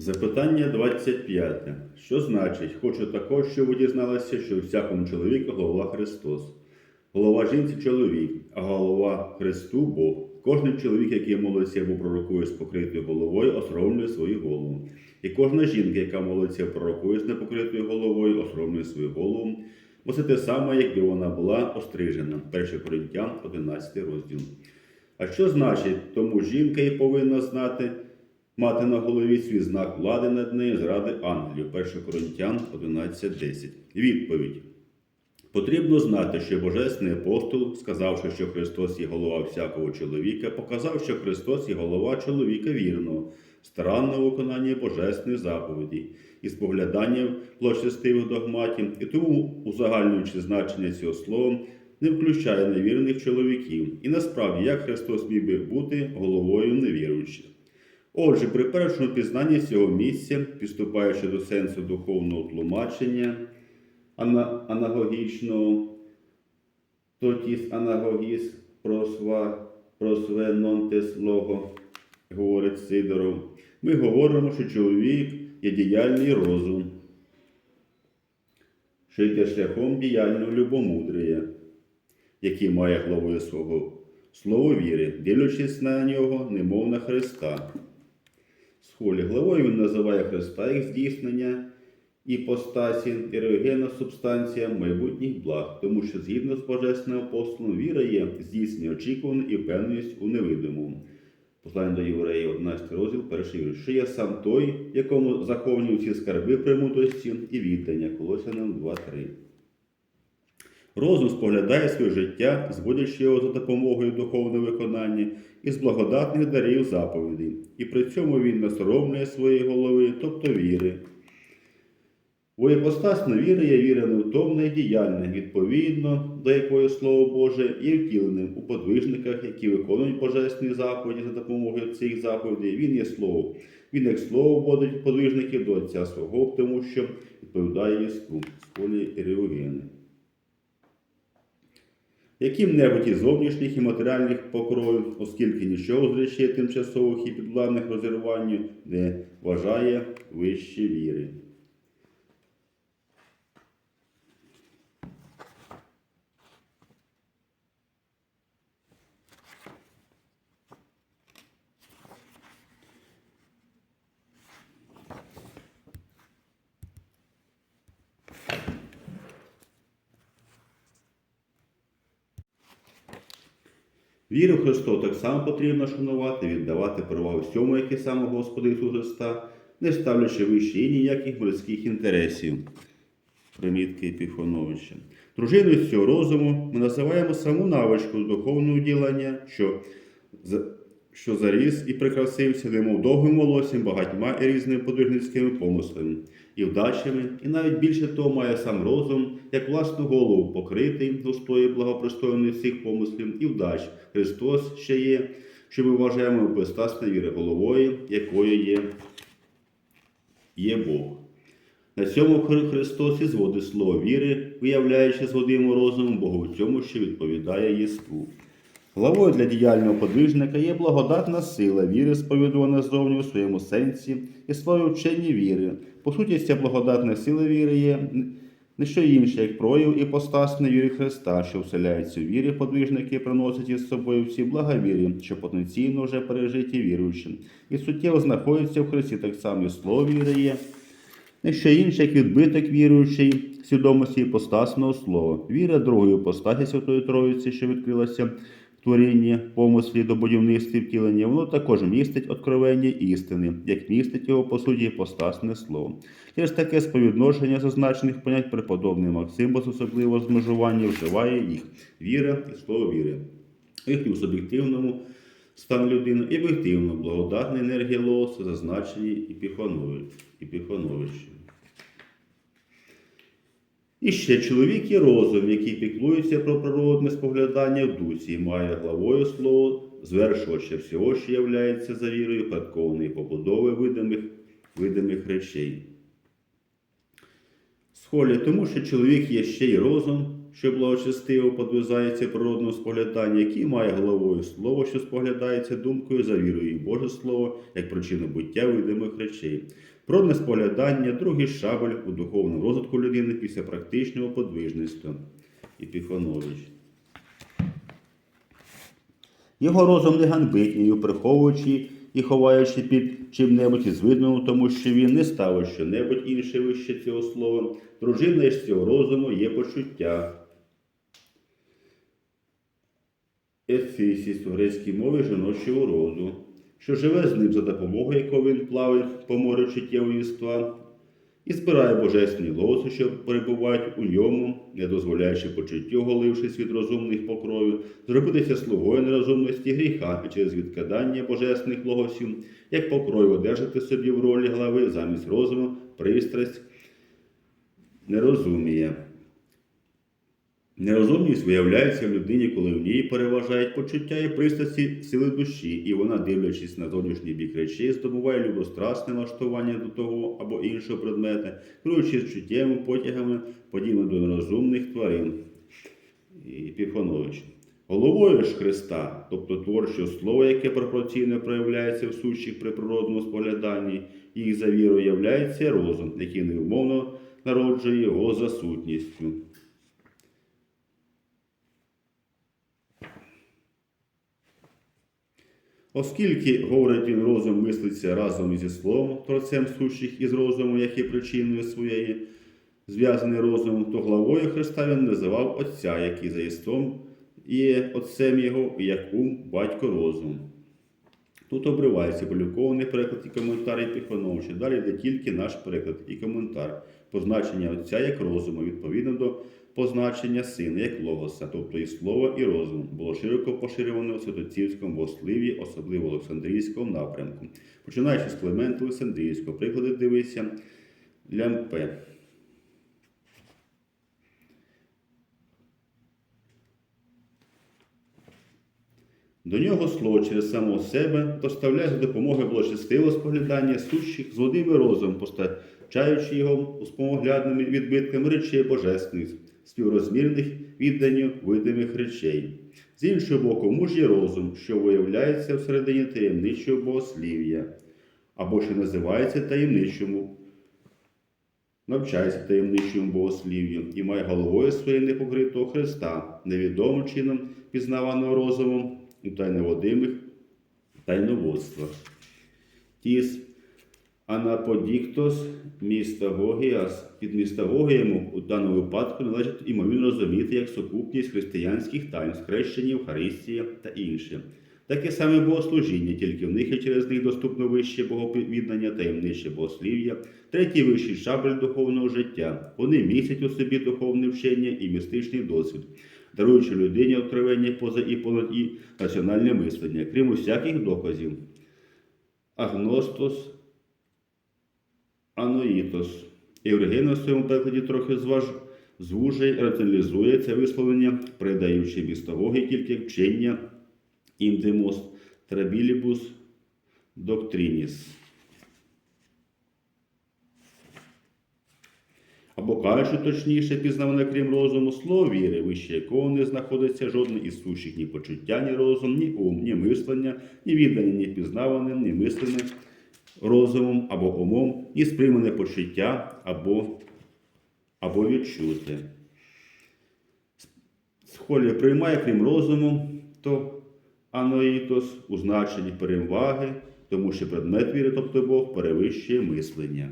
Запитання 25. Що значить, хочу також, щоб ви дізналися, що у всякому чоловіку голова Христос. Голова жінці чоловік, а голова Христу Бог. Кожен чоловік, який молиться або пророкує з покритою головою, осоромлює свою голову. І кожна жінка, яка молиться пророкує з непокритою головою, осоромлює свою голову. Бо це те саме, якби вона була острижена. 1 Коринтян, 11 розділ. А що значить, тому жінка і повинна знати, мати на голові свій знак влади над нею зради ангелів. 1 Коринтян 11.10. Відповідь. Потрібно знати, що Божественний апостол, сказавши, що Христос є голова всякого чоловіка, показав, що Христос є голова чоловіка вірного, старанного виконання божественних заповідей і споглядання площастивих догматів, і тому, узагальнюючи значення цього слова, не включає невірних чоловіків. І насправді, як Христос міг би бути головою невіруючих. Отже, при першому пізнанні цього місця, підступаючи до сенсу духовного тлумачення, ана- анагогічного, тотіс анагогіс просва, просве нонтес лого, говорить Сидоров, ми говоримо, що чоловік є діяльний розум, що йде шляхом діяльного любомудрія, який має главою свого слово віри, дивлячись на нього, немов на Христа. Схолі главою він називає Христа як здійснення іпостасі, ерогенна субстанція майбутніх благ, тому що згідно з божественним апостолом віра є здійснення очікуване і впевненість у невидимому. Послання до євреїв, 11 розділ, перший вірш. Що я сам той, якому заховані всі скарби премудрості і віддання. Колосянам 2.3. Розум споглядає своє життя, зводячи його за допомогою духовного виконання із благодатних дарів заповідей, і при цьому він насоромлює своєї голови, тобто віри. Бо іпостасна віра є віра невтомна і діяльна, відповідно до якої Слово Боже є втіленим у подвижниках, які виконують божественні заповіді за допомогою цих заповідей. Він є слово. Він як слово вводить подвижників до Отця свого, тому що відповідає єству, сколі і реогени. Яким-небудь із зовнішніх і матеріальних покровів, оскільки нічого з речей тимчасових і підвладних розірванню не вважає вище віри. Віру в Христу так само потрібно шанувати, віддавати перевагу всьому, яке саме Господа Ісуса Христа, не ставлячи вище і ніяких мирських інтересів. Примітки Епіфоновича. Дружиною цього розуму ми називаємо саму навичку духовного ділення, що, що заріс і прикрасився, немов довгим волоссям, багатьма і різними подвижницькими помислами і вдачами, і навіть більше того має сам розум, як власну голову покритий густою благопристойною всіх помислів і вдач. Христос ще є, що ми вважаємо безстасне віри головою, якою є, є Бог. На цьому Христос і зводить слово віри, виявляючи згодимо розумом Богу в цьому, що відповідає єству. Главою для діяльного подвижника є благодатна сила віри, сповідувана зовні у своєму сенсі і своє вчення віри. По суті, ця благодатна сила віри є не що інше, як прояв і постасної віри Христа, що вселяється у вірі, подвижники приносять із собою всі блага вірі, що потенційно вже пережиті віруючим, і суттєво знаходяться в Христі, так само і слово віри є. Не що інше, як відбиток віруючої свідомості іпостасного слова. Віра другої іпостасі Святої Троїці, що відкрилася в творінні, помислі до будівництва втілення, воно також містить откровення істини, як містить його, по суті, іпостасне слово. Через таке сповідношення зазначених понять преподобний Максим, без особливого змежування вживає їх віра і слово віри. Їхню суб'єктивному стану людини і об'єктивно благодатна енергія лоса, зазначені Епіфановичем. І ще чоловік і розум, який піклується про природне споглядання в дусі, і має главою слово, звершувача всього, що являється за вірою, предкованої побудови видимих, видимих речей. Схолі тому, що чоловік є ще й розум, що благочестиво подвизається природного споглядання, який має головою слово, що споглядається думкою за вірою, і Боже Слово, як причину буття видимих речей. Природне споглядання, другий шабель у духовному розвитку людини після практичного подвижництва. Епіфанович. Його розум не ганбить, приховуючи і ховаючи під чим-небудь із видного, тому що він не ставить що-небудь інше вище цього слова. Дружина ж цього розуму є почуття. Ефісіс у грецькій мові жіночого роду, що живе з ним за допомогою якого він плаває по морю чуттєвіства і збирає божественні лоси, що перебувають у ньому, не дозволяючи почуттю, голившись від розумних покровів, зробитися слугою нерозумності гріха і через відкидання божественних логосів, як покрою одержати собі в ролі глави замість розуму, пристрасть, нерозумія. Нерозумність виявляється в людині, коли в ній переважають почуття і пристрасті сили душі, і вона, дивлячись на зовнішній бік речей, здобуває любострасне влаштування до того або іншого предмета, керуючись чуттєвими потягами, подібно до нерозумних тварин. Епіфанович. Головою ж Христа, тобто творчого слова, яке пропорційно проявляється в сущих при природному спогляданні, їх за вірою являється розум, який невмовно народжує його за сутністю. Оскільки, говорить він, розум мислиться разом із словом, творцем сущих із розуму, як є причиною своєї, зв'язаний розумом, то главою Христа він називав Отця, який за єством є Отцем його, і як ум, батько розум. Тут обривається полюкований переклад і коментар і Епіфановича. Далі йде тільки наш переклад і коментар. Позначення Отця як розуму, відповідно до позначення сина як логоса, тобто і слово, і розум, було широко поширюване у святоцівському богослів'ї, особливо Олександрійському напрямку. Починаючи з Клименту Олександрійського, приклади дивися Лямпе. До нього слово через самого себе доставляє за допомогою благочестивого споглядання сущих з водими розум, постачаючи його у спомоглядними відбитками речей божественних, співрозмірних відданню видимих речей. З іншого боку, муж є розум, що виявляється всередині таємничого богослів'я, або що називається таємничому, навчається таємничому богослів'ю і має головою своєю непокритого Христа, невідомим чином пізнаваного розумом у тайноводимих тайноводствах. Тіс Анаподіктос міста Гогіас під міста Гогієму у даному випадку належить імовірно розуміти як сукупність християнських тайн, хрещення, Евхаристія та інше. Таке саме богослужіння, тільки в них і через них доступно вище боговіднання, таємниче богослів'я, третій вищий шабель духовного життя. Вони містять у собі духовне вчення і містичний досвід, даруючи людині откровення поза і понад і раціональне мислення, крім усяких доказів. Агностос Аноїтос. Євгена в своєму перекладі трохи зваж... звужує раціоналізує це висловлення, передаючи містовоги тільки вчення індемос трабілібус доктрініс. Або кажучи точніше, пізнаване крім розуму, слово віри, вище якого не знаходиться жодне із сущих ні почуття, ні розум, ні ум, ні мислення, ні віддання, ні пізнаване, ні мислене розумом або умом, ні сприймане почуття або, або відчуте. Схолі приймає крім розуму, то аноїтос у значенні переваги, тому що предмет віри, тобто Бог, перевищує мислення.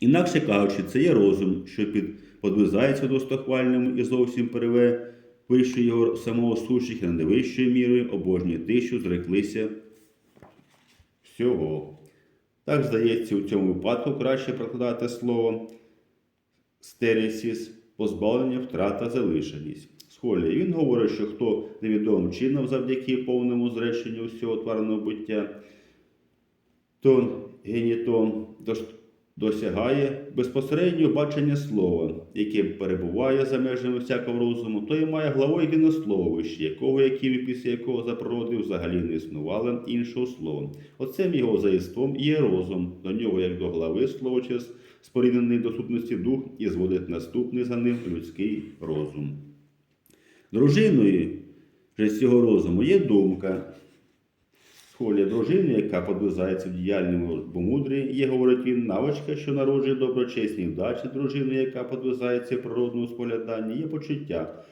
Інакше кажучи, це є розум, що під, подвизається достохвальному і зовсім перевищує його самого сущих і не вищою мірою обожнює що зреклися всього. Так, здається, у цьому випадку краще прокладати слово стересіс, позбавлення, втрата, залишеність. Схолі він говорить, що хто невідомим чином завдяки повному зреченню всього тварного буття, то генітон досягає безпосереднього бачення слова, яке перебуває за межами всякого розуму, то і має главою вище, якого, яким і після якого за природи взагалі не існувало іншого слова. Оцем його заєством і є розум, до нього, як до глави слово через споріднений до сутності дух, і зводить наступний за ним людський розум. Дружиною же цього розуму є думка. Схолі дружини, яка подвизається в діяльному бомудрі, є, говорить він, навичка, що народжує доброчесні вдачі дружини, яка подвизається в природному спогляданні, є почуття,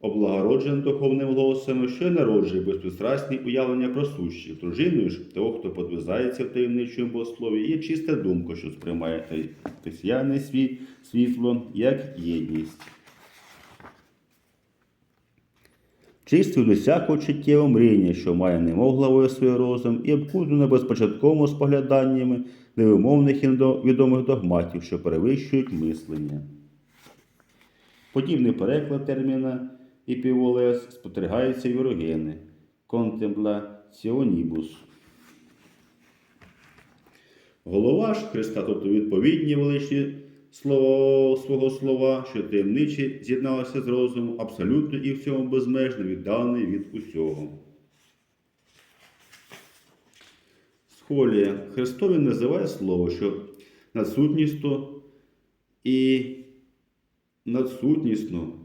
облагороджене духовним голосом, що народжує безпристрасні уявлення про сущих. Дружиною ж того, хто подвизається в таємничому богослові, є чиста думка, що сприймає християне світ, світло як єдність. Чистив до всякого чуттєвого мріння, що має немов главою свій розум, і обкутано безпочатковими спогляданнями невимовних відомих догматів, що перевищують мислення. Подібний переклад терміна іпіволес спостерігається в Єрогени контемплаціонібус. Голова ж Христа, тобто відповідні величні слово, свого слова, що таємничі з'єдналися з розумом, абсолютно і в цьому безмежно віддалений від усього. Схолія Христові називає слово, що надсутністю і надсутнісно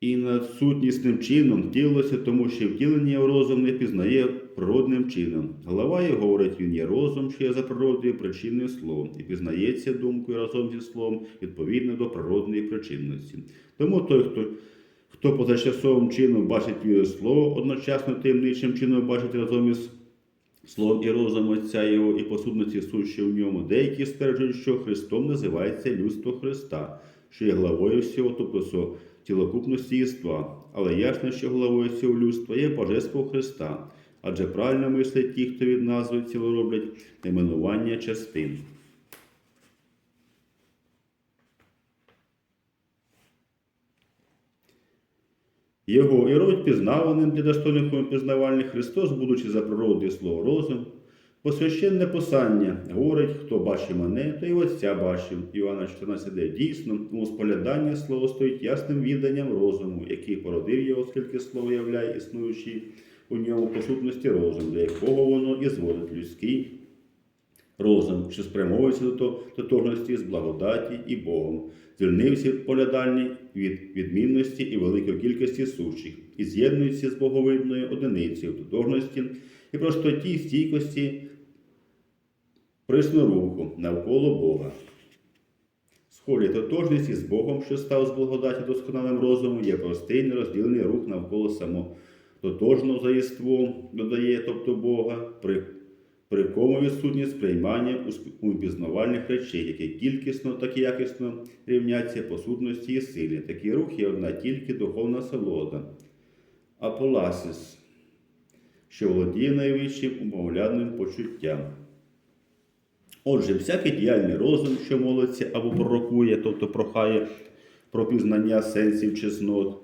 і надсутнісним чином втілилося, тому що втілення розум не пізнає природним чином. Голова його говорить, він є розум, що є за природою причинною словом, і пізнається думкою разом зі словом відповідно до природної причинності. Тому той, хто хто позачасовим чином бачить слово, одночасно таємничим чином бачить разом із словом і розум Отця Його і посудності сущі в ньому, деякі стверджують, що Христом називається людство Христа, що є главою всього, тобто цілокупності єства, але ясно, що головою цього людства є Божество Христа, адже правильно мислять ті, хто від назви ціло роблять найменування частин. Його і робить пізнаваним для достойних пізнавальних Христос, будучи за природою слово розум, Бо священне посання говорить, хто бачить мене, то й Отця бачив. Іоанна 14 де дійсно, тому споглядання слово стоїть ясним відданням розуму, який породив його, оскільки слово являє існуючий у ньому по сутності розум, для якого воно і зводить людський розум, що спрямовується до тотожності з благодаті і Богом, звільнився полядальні від відмінності і великої кількості сущих, і з'єднується з боговидною одиницею тотожності і простоті стійкості присноруху навколо Бога. Схолі тотожність із Богом, що став з благодаті досконалим розумом, є простий нерозділений рух навколо само тотожного заєством, додає, тобто Бога, при, при кому відсутність сприймання у пізнавальних речей, які кількісно, так і якісно рівняться по сутності і силі. Такий рух є одна тільки духовна солода. Аполасис, що володіє найвищим умовляним почуттям. Отже, всякий діяльний розум, що молиться або пророкує, тобто прохає про пізнання сенсів чеснот,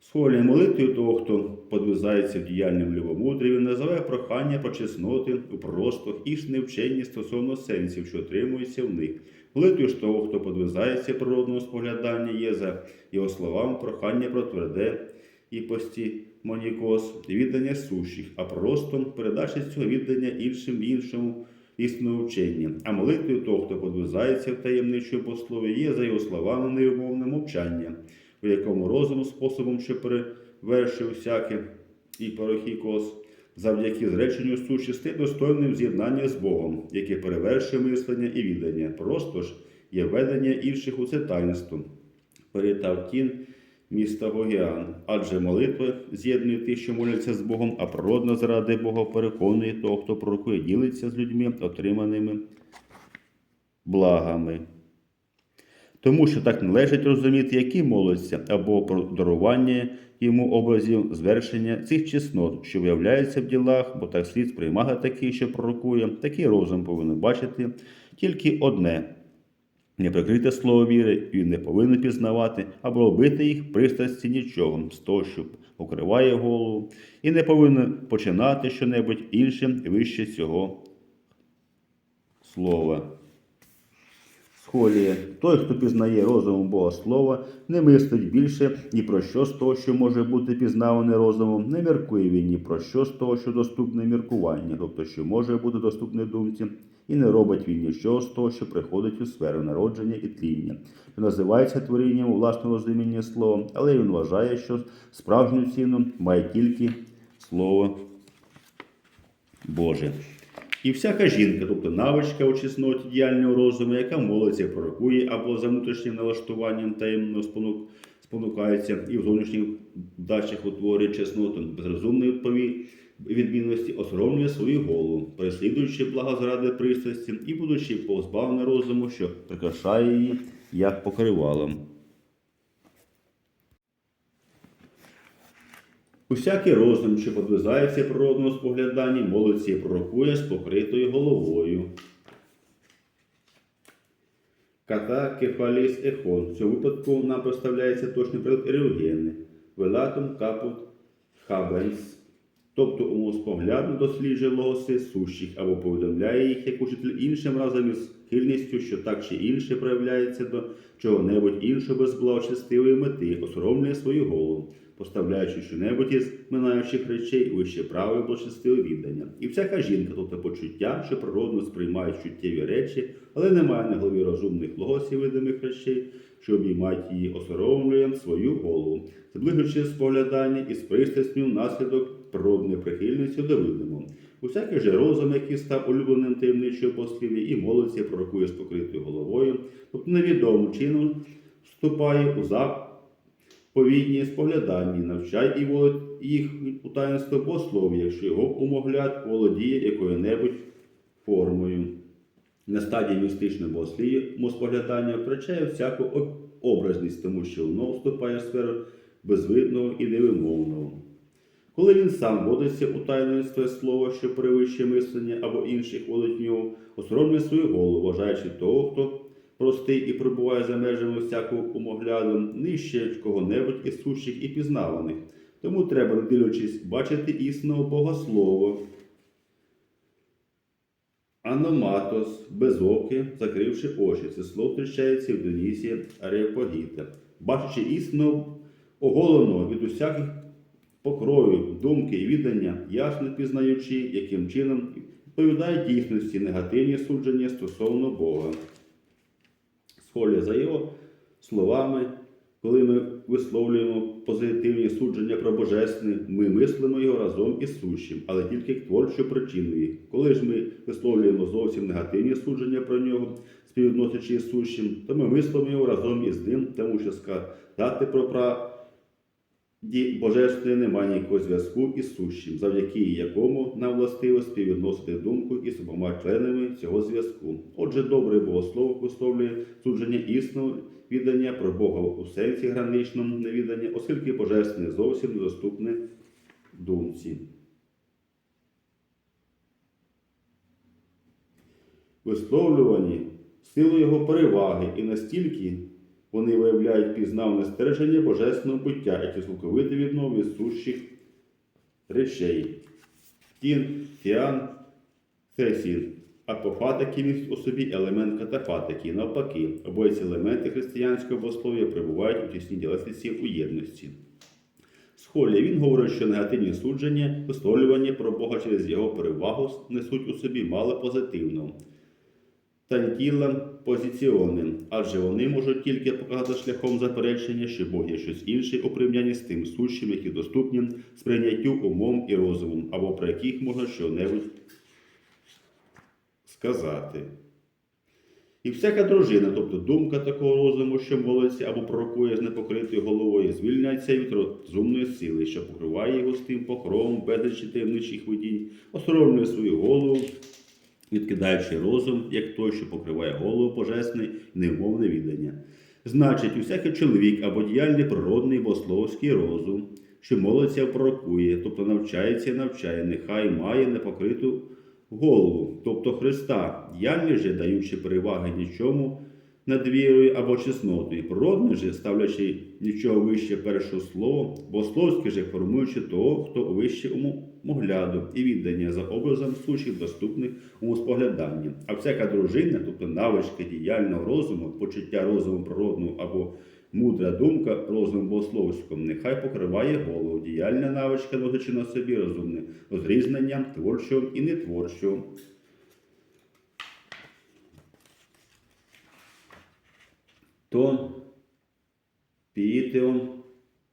схвалює молитвою того, хто подвизається в діяльному любомудрі, він називає прохання про чесноти у простах і ж невченні стосовно сенсів, що отримуються в них. Молитвою ж того, хто подвизається в природному спогляданні, є за його словами прохання про тверде і пості монікос, віддання сущих, а просто передача цього віддання іншим іншому істинного вчення. А молитвою того, хто подвизається в таємничому послові, є за його словами невимовне мовчання, у якому розум способом, що перевершив всяке і парохікос, завдяки зреченню сущости достойним з'єднання з Богом, яке перевершує мислення і віддання. Просто ж є ведення інших у це таїнство. Перетав тін міста Гогіан, адже молитва з'єднує тих, що моляться з Богом, а природна заради Бога переконує того, хто пророкує, ділиться з людьми, отриманими благами. Тому що так належить розуміти, які моляться, або про дарування йому образів звершення цих чеснот, що виявляються в ділах, бо так слід сприймати такий, що пророкує, такий розум повинен бачити тільки одне. Неприкрите слово віри він не повинен пізнавати або робити їх пристрасті нічого з того, що покриває голову, і не повинен починати щонебудь іншим вище цього слова. Схоліє. Той, хто пізнає розумом Бога Слова, не мислить більше ні про що з того, що може бути пізнаване розумом, не міркує він ні про що з того, що доступне міркування, тобто що може бути доступне думці, і не робить він нічого з того, що приходить у сферу народження і тління, що називається творінням у власному розумінні слова, але він вважає, що справжню ціну має тільки слово Боже. І всяка жінка, тобто навичка у чесноті діяльного розуму, яка молиться, пророкує або за внутрішнім налаштуванням таємно спонук, спонукається і в зовнішніх дачах утворює чесноту безрозумної відпові відмінності, осоромлює свою голову, переслідуючи благо заради пристрасті і будучи позбавлена розуму, що прикрашає її як покривалом. Усякий розум, що подвизається природному спогляданні, молиться і пророкує з покритою головою. Ката кефаліс ехон. В цьому випадку нам представляється точний приклад ерогени. Велатум капут хабенс. Тобто умоспоглядно досліджує лоси сущих або повідомляє їх як учитель іншим разом із схильністю, що так чи інше проявляється до чого-небудь іншого без благочестивої мети, осоромлює свою голову, поставляючи що-небудь із минаючих речей вище право і благочестиве віддання. І всяка жінка, тобто почуття, що природно сприймають чуттєві речі, але немає на голові розумних логосів видимих речей, що обіймають її, осоромлює свою голову, зближуючи споглядання із пристрасню наслідок природної прихильності до видимого. Усякий же розум, який став улюбленим таємничого послів'я, і молиться, пророкує з покритою головою, тобто невідомим чином вступає у заповідні споглядання, навчай і волить їх у таїнство богослов'я, якщо його умовляд володіє якою-небудь формою. На стадії містичного богослів'я споглядання втрачає всяку образність, тому що воно вступає в сферу безвидного і невимовного. Коли він сам водиться у таїнстві слова, що перевищує мислення або інших волить в нього, осоромлює свою голову, вважаючи того, хто простий і перебуває за межами всякого умогляду, нижче кого-небудь із сущих і пізнаваних. Тому треба, не дивлячись, бачити істинного богослова. Аноматос, безоке, закривши очі. Це слово зустрічається в Денісі Арепогіта. Бачачи істину оголеного від усяких покровів, думки і віддання, ясно пізнаючи, яким чином відповідає дійсності негативні судження стосовно Бога. Схолі за його словами, коли ми висловлюємо позитивні судження про Божественне, ми мислимо його разом із сущим, але тільки творчо причину. Коли ж ми висловлюємо зовсім негативні судження про нього, співвідносячи із сущим, то ми мислимо його разом із ним, тому що сказати про правді Божественне немає ніякого зв'язку із сущим, завдяки якому нам властиво співвідносити думку із обома членами цього зв'язку. Отже, добре богослов висловлює судження існого віддання про Бога у сенсі граничному невіддання, оскільки божественне зовсім недоступне думці. Висловлювані силу його переваги і настільки вони виявляють пізнавне стерження божественного буття, яке цілковито відмов від сущих речей. Тін, фіан, цесін. Апофатики містять у собі елемент катафатики. Навпаки, обоє ці елементи християнського богослов'я перебувають у тісній діалектиці у єдності. Схолі він говорить, що негативні судження, висловлювання про Бога через його перевагу несуть у собі мало позитивного та тілем позиціонним, адже вони можуть тільки показати шляхом заперечення, що Бог є щось інше у порівнянні з тим сущим, які доступні сприйняттю умом і розумом, або про яких можна що-небудь сказати. І всяка дружина, тобто думка такого розуму, що молиться або пророкує з непокритою головою, звільняється від розумної сили, що покриває його з тим покровом безлічі таємничих видінь, осоромлює свою голову, відкидаючи розум, як той, що покриває голову божественне і невмовне віддання. Значить, усякий чоловік або діяльний природний богословський розум, що молиться пророкує, тобто навчається і навчає, нехай має непокриту голову, тобто Христа, діяльний же, даючи переваги нічому, над вірою або чеснотою. Природне же, ставлячи нічого вище першого слова, богословське же формуючи того, хто вище умогляду і віддання за образом сучих, доступних у спогляданні. А всяка дружина, тобто навички діяльного розуму, почуття розуму природного або мудра думка розумом богословським, нехай покриває голову, діяльна навичка носячи на собі розумне розрізнення творчого і нетворчого. Тон піїтеон,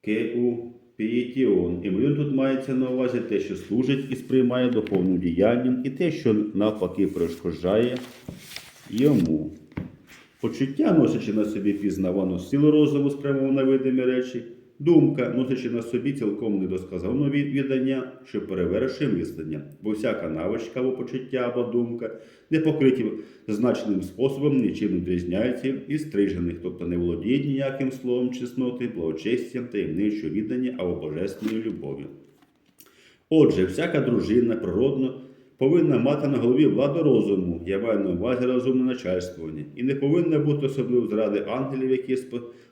кеу піїтіон. І він тут мається на увазі те, що служить і сприймає духовним діянням, і те, що навпаки перешкоджає йому. Почуття, носячи на собі пізнавану силу розуму, спрямовану на видимі речі, думка, носячи на собі цілком недосказану від- віддання, що перевершує мислення, бо всяка навичка або почуття або думка, не покриті значним способом, нічим не відрізняються і стрижених, тобто не володіють ніяким словом чесноти, благочестям, таємничого віддання або божественної любові. Отже, всяка дружина природно повинна мати на голові владу розуму, я маю на увазі розумне начальствування, і не повинна бути особливо зради ангелів, які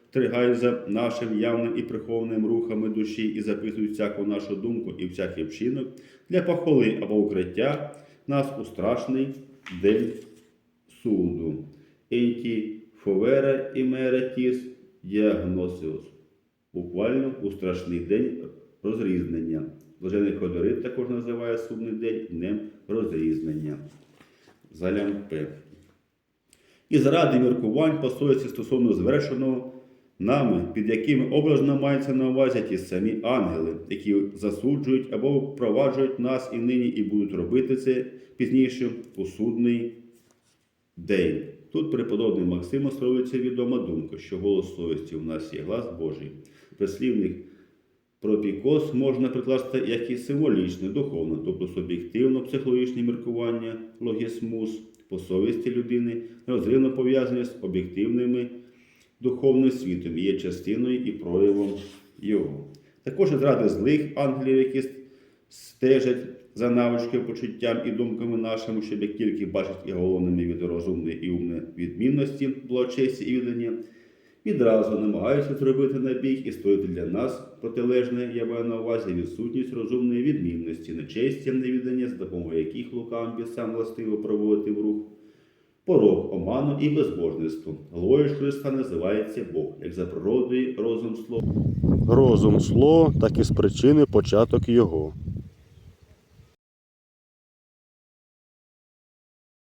спостерігають за нашим явним і прихованим рухами душі і записують всяку нашу думку і всякий вчинок для похвали або укриття нас у страшний день суду. Енті фовера і меретіс діагносіус. Буквально у страшний день розрізнення. Блажений Ходорит також називає судний день днем розрізнення. Залямпе. І заради міркувань совісті стосовно звершеного нами, під якими образно мається на увазі ті самі ангели, які засуджують або впроваджують нас і нині, і будуть робити це пізніше у судний день. Тут преподобний Максим островується відома думка, що голос совісті у нас є глас Божий. Прислівник пропікос можна прикласти як і символічне, духовне, тобто суб'єктивно психологічне міркування, логісмус по совісті людини, розривно пов'язані з об'єктивними духовним світом і є частиною і проявом його. Також зради злих ангелів, які стежать за навички, почуттям і думками нашими, щоб як тільки бачать і головними від розумної і умної відмінності, благочесті і віддання, відразу намагаються зробити набіг і створити для нас протилежне, я маю на увазі відсутність розумної відмінності, нечестя, невіддання, за допомогою яких лукавим бісам властиво проводити в рух. Порок, оману і безбожництво. Головою Христа називається Бог, як за природою розум сло. Розум сло, так і з причини початок його.